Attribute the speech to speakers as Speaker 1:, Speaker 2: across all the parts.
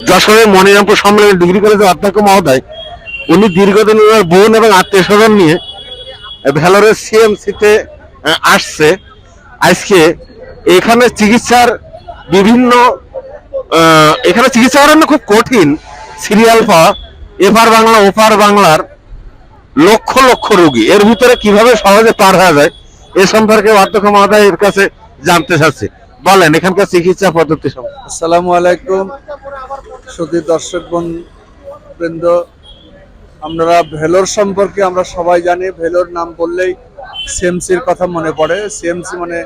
Speaker 1: যশোরের মনিরামপুর সম্মেলনে ডিগ্রি কলেজের অধ্যক্ষ মহোদয়, উনি দীর্ঘদিন ওনার বোন এবং আত্মীয় স্বজন নিয়ে ভ্যালোরের সিএমসিতে আসছে। আজকে এখানে চিকিৎসার বিভিন্ন এখানে চিকিৎসা করানো খুব কঠিন সিরিয়াল পাওয়া, এপার বাংলা, ওপার বাংলার লক্ষ লক্ষ রোগী। এর ভিতরে কীভাবে সহজে পার হয়ে যায়, এ সম্পর্কে অধ্যক্ষ মহোদয়ের কাছে জানতে চাচ্ছি। বলেন, এখানকার চিকিৎসা পদ্ধতি সম্পর্কে
Speaker 2: আসসালামু আলাইকুম। সুধী দর্শক বৃন্দ আমরা ভেলোর সম্পর্কে আমরা সবাই জানি। ভেলোর নাম বললেই সিএমসির কথা মনে পড়ে। সিএমসি মানে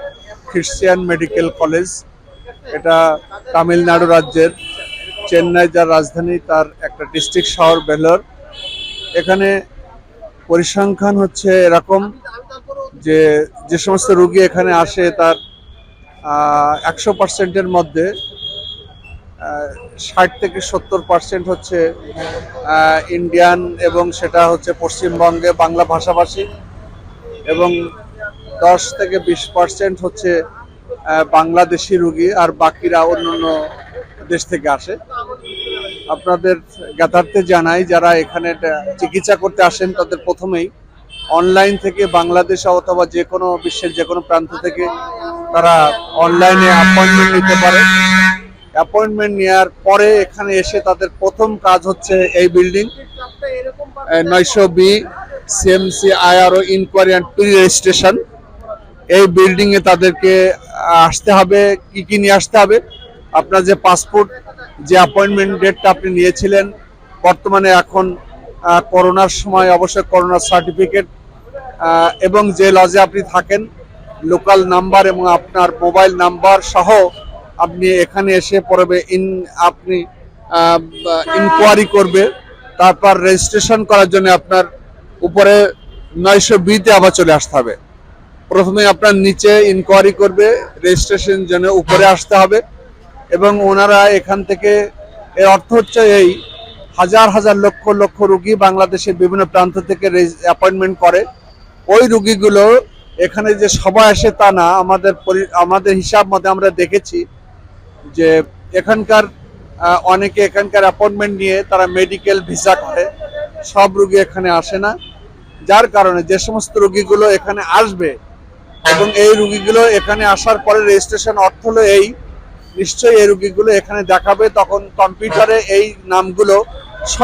Speaker 2: খ্রিস্টিয়ান মেডিকেল কলেজ এটা তামিলনাড়ু রাজ্যের। চেন্নাই যার রাজধানী, তার একটা ডিস্ট্রিক্ট শহর ভেলোর। এখানে পরিসংখ্যান হচ্ছে এরকম যে যে সমস্ত রুগী এখানে আসে তার একশো পার্সেন্টের মধ্যে। ষাট থেকে সত্তর পার্সেন্ট হচ্ছে ইন্ডিয়ান এবং সেটা হচ্ছে পশ্চিমবঙ্গে বাংলা ভাষাভাষী এবং দশ থেকে বিশ পার্সেন্ট হচ্ছে বাংলাদেশি রুগী আর বাকিরা অন্য অন্য দেশ থেকে আসে। আপনাদের জ্ঞাতার্থে জানাই, যারা এখানে চিকিৎসা করতে আসেন তাদের প্রথমেই অনলাইন থেকে বাংলাদেশ অথবা যে কোনো বিশ্বের যে কোনো প্রান্ত থেকে তারা অনলাইনে অ্যাপয়েন্টমেন্ট নিতে পারে। অ্যাপয়েন্টমেন্ট নেওয়ার পরে এখানে এসে তাদের প্রথম কাজ হচ্ছে এই বিল্ডিং। নয়শো B CMC IRO inquiry and pre registration. এই বিল্ডিংয়ে তাদেরকে আসতে হবে, কি কি নিয়ে আসতে হবে? আপনার যে পাসপোর্ট, যে অ্যাপয়েন্টমেন্ট ডেটটা আপনি নিয়েছিলেন, বর্তমানে এখন করোনার সময় অবশ্যই করোনার সার্টিফিকেট এবং যে লজে আপনি থাকেন, লোকাল নাম্বার এবং আপনার মোবাইল নাম্বার সহ আপনি এখানে এসে পড়বে, ইন আপনি ইনকোয়ারি করবে, তারপর রেজিস্ট্রেশন করার জন্য আপনার উপরে নয়শো বিতে আবার চলে আসতে হবে। প্রথমে আপনার নিচে ইনকোয়ারি করবে রেজিস্ট্রেশন জন্য উপরে আসতে হবে এবং ওনারা এখান থেকে, এর অর্থ হচ্ছে এই, হাজার হাজার লক্ষ লক্ষ রুগী বাংলাদেশের বিভিন্ন প্রান্ত থেকে অ্যাপয়েন্টমেন্ট করে। ওই রুগীগুলো এখানে যে সবাই আসে তা না, আমাদের আমাদের হিসাব মতে আমরা দেখেছি যে এখানকার অনেকে এখানকার অ্যাপয়েন্টমেন্ট নিয়ে তারা মেডিকেল ভিসা করে। সব রুগী এখানে আসে না। যার কারণে যে সমস্ত রুগীগুলো এখানে আসবে এবং এই রুগীগুলো এখানে আসার পরে রেজিস্ট্রেশন অর্থ হলো এই। নিশ্চয়ই এই রুগীগুলো এখানে দেখাবে। তখন কম্পিউটারে এই নামগুলো স্ব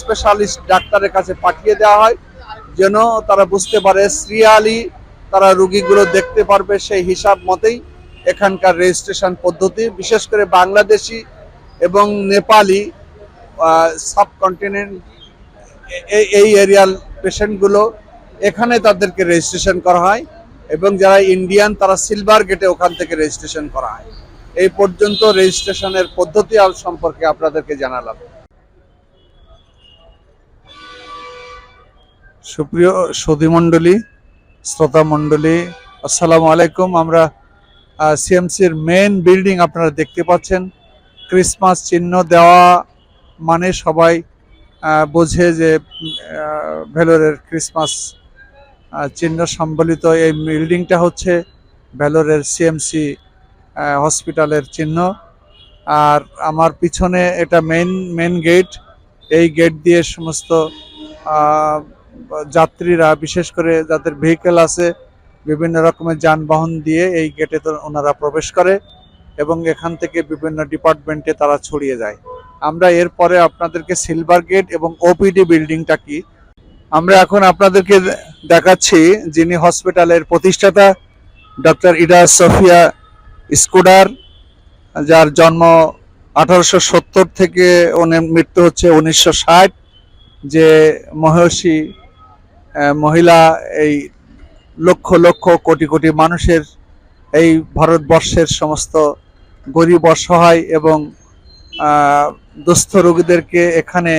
Speaker 2: স্পেশালিস্ট ডাক্তারের কাছে পাঠিয়ে দেওয়া হয়। যেন তারা বুঝতে পারে সিরিয়ালি তারা রুগীগুলো দেখতে পারবে সেই হিসাব মতেই। এখানকার রেজিস্ট্রেশন পদ্ধতি, বিশেষ করে বাংলাদেশি এবং নেপালি সাবকন্টিনেন্ট এই এরিয়াল পেশেন্টগুলো এখানে তাদেরকে রেজিস্ট্রেশন করা হয় এবং যারা ইন্ডিয়ান তারা সিলভার গেটে ওখান থেকে রেজিস্ট্রেশন করা হয়। এই পর্যন্ত রেজিস্ট্রেশনের পদ্ধতি আর সম্পর্কে আপনাদেরকে জানালাম। সুপ্রিয় সদীমণ্ডলী শ্রোতা মণ্ডলী, আসসালামু আলাইকুম। আমরা সিএমসির মেন বিল্ডিং আপনারা দেখতে পাচ্ছেন। ক্রিসমাস চিহ্ন দেওয়া মানে সবাই বোঝে যে ভেলোরের ক্রিসমাস চিহ্ন সম্বলিত এই বিল্ডিংটা হচ্ছে ভেলোরের সিএমসি হসপিটালের চিহ্ন। আর আমার পিছনে এটা মেন মেন গেট এই গেট দিয়ে সমস্ত যাত্রীরা, বিশেষ করে যাদের ভেহিকেল আছে বিভিন্ন রকমের যানবাহন দিয়ে এই গেটে ওনারা প্রবেশ করে এবং এখান থেকে বিভিন্ন ডিপার্টমেন্টে তারা ছড়িয়ে যায়। আমরা এরপরে আপনাদেরকে সিলভার গেট এবং ওপিডি বিল্ডিংটা কি? আমরা এখন আপনাদেরকে দেখাচ্ছি যিনি হসপিটালের প্রতিষ্ঠাতা ডক্টর ইডা সফিয়া স্কুডার যার জন্ম আঠারোশো সত্তর থেকে ওনার মৃত্যু হচ্ছে উনিশশো ষাট, যে মহর্ষি মহিলা এই লক্ষ লক্ষ কোটি কোটি মানুষের এই ভারতবর্ষের সমস্ত গরিব, অসহায় এবং দুস্থ রোগীদেরকে এখানে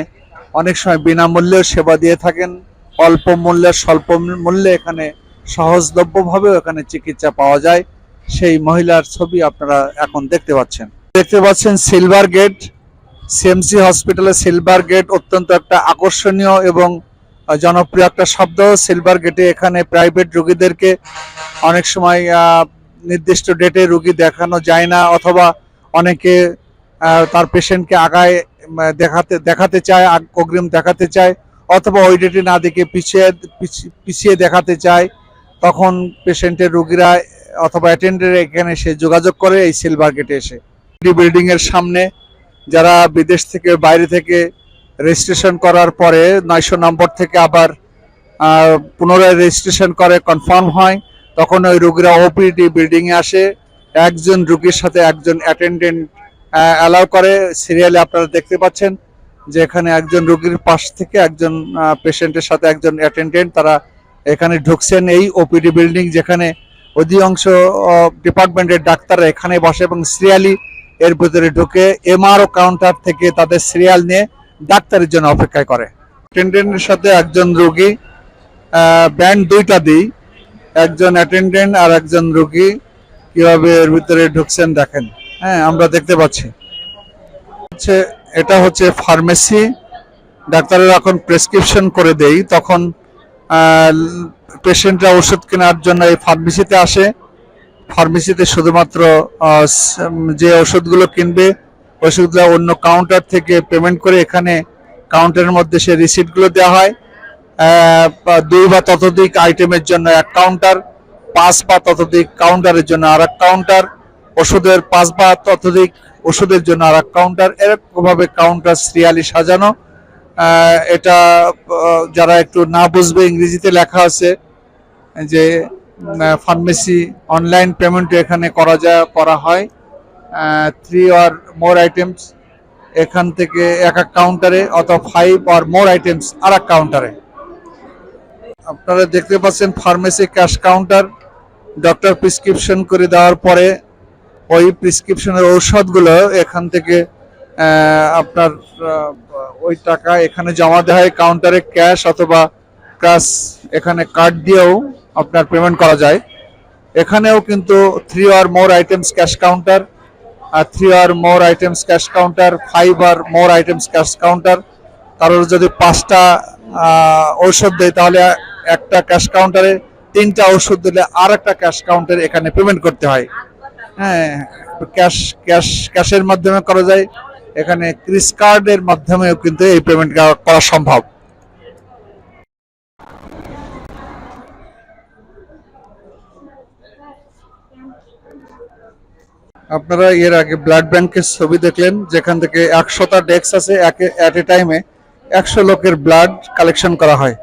Speaker 2: অনেক সময় বিনামূল্যেও সেবা দিয়ে থাকেন। অল্প মূল্যে, স্বল্প মূল্যে এখানে সহজলভ্যভাবেও এখানে চিকিৎসা পাওয়া যায়। সেই মহিলার ছবি আপনারা এখন দেখতে পাচ্ছেন। দেখতে পাচ্ছেন সিলভার গেট। সিএমসি হসপিটালে সিলভার গেট অত্যন্ত একটা আকর্ষণীয় এবং জনপ্রিয় একটা শব্দ সিলভার গেটে এখানে প্রাইভেট রোগীদেরকে অনেক সময় নির্দিষ্ট ডেটে রুগী দেখানো যায় না অথবা অনেকে তার পেশেন্টকে আগায় দেখাতে দেখাতে চায় অগ্রিম দেখাতে চায় অথবা ওই ডেটে না দেখে পিছিয়ে, পিছি- পিছিয়ে দেখাতে চায়, তখন পেশেন্টের রুগীরা অথবা অ্যাটেন্ডের এখানে এসে যোগাযোগ করে এই সিলভার গেটে এসে। বিল্ডিং এর সামনে যারা বিদেশ থেকে, বাইরে থেকে রেজিস্ট্রেশন করার পরে নয়শো নম্বর থেকে আবার পুনরায় রেজিস্ট্রেশন করে, কনফার্ম হয়। তখন ওই রুগীরা ওপিডি বিল্ডিং এ আসে। একজন রুগীর সাথে একজন অ্যাটেন্ডেন্ট অ্যালাউ করে। সিরিয়ালে আপনারা দেখতে পাচ্ছেন যে এখানে একজন রুগীর পাশ থেকে একজন পেশেন্টের সাথে একজন অ্যাটেন্ডেন্ট তারা এখানে ঢুকছেন। এই ওপিডি বিল্ডিং যেখানে অধিকাংশ ডিপার্টমেন্টের ডাক্তাররা এখানে বসে এবং সিরিয়ালি এর ভিতরে ঢুকে। এমআরও কাউন্টার থেকে তাদের সিরিয়াল নিয়ে ডাক্তারের জন্য অপেক্ষা করে। অ্যাটেন্ডেন্টের সাথে একজন রোগী ব্যান্ড দুইটা দিই। একজন অ্যাটেন্ডেন্ট আর একজন রোগী। কীভাবে এর ভিতরে ঢুকছেন দেখেন। হ্যাঁ আমরা দেখতে পাচ্ছি। হচ্ছে, এটা হচ্ছে ফার্মেসি ডাক্তারের এখন প্রেসক্রিপশন করে দেই। তখন পেশেন্টরা ওষুধ কেনার জন্য এই ফার্মেসিতে আসে। ফার্মেসিতে শুধুমাত্র যে ওষুধগুলো কিনবে ওষুধগুলো অন্য কাউন্টার থেকে পেমেন্ট করে এখানে কাউন্টারের মধ্যে সে রিসিপ্টগুলো দেওয়া হয়। দুই বা ততোধিক আইটেমের জন্য এক কাউন্টার পাঁচ বা ততোধিক কাউন্টারের জন্য আর এক কাউন্টার ওষুধের পাঁচ বা ততোধিক ওষুধের জন্য আর এক কাউন্টার এরকমভাবে কাউন্টার সিরিয়ালি সাজানো। এটা যারা একটু না বুঝবে ইংরেজিতে লেখা আছে যে ফার্মেসি অনলাইন পেমেন্ট এখানে করা যায় করা হয়। থ্রি আর মোর আইটেমস এখান থেকে এক এক কাউন্টারে অথবা ফাইভ আর মোর আইটেমস আর এক কাউন্টারে আপনারা দেখতে পাচ্ছেন pharmacy cash counter doctor prescription করে দেওয়ার পরে ওই প্রেসক্রিপশনের ঔষধগুলো এখান থেকে আপনার ওই টাকা এখানে জমা দেওয়া হয় কাউন্টারে ক্যাশ অথবা ক্যাশ এখানে কার্ড দিয়েও আপনার পেমেন্ট করা যায়। এখানেও কিন্তু three or more items cash counter three or more items cash counter five or more items cash counter কারোর যদি পাঁচটা ঔষধ দেয়, তাহলে একটা ক্যাশ কাউন্টারে তিনটা ওষুধ দিলে আর একটা ক্যাশ কাউন্টারে এখানে পেমেন্ট করতে হয়। হ্যাঁ ক্যাশ ক্যাশ ক্যাশের মাধ্যমে করা যায়। এখানে ক্রিস কার্ডের মাধ্যমেও কিন্তু এই পেমেন্ট করা সম্ভব। আপনারা এর আগে ব্লাড ব্যাংকের ছবি দেখলেন, যেখান থেকে একশোটা ডেস্ক আছে এট এ টাইমে একশো লোকের ব্লাড কালেকশন করা হয়।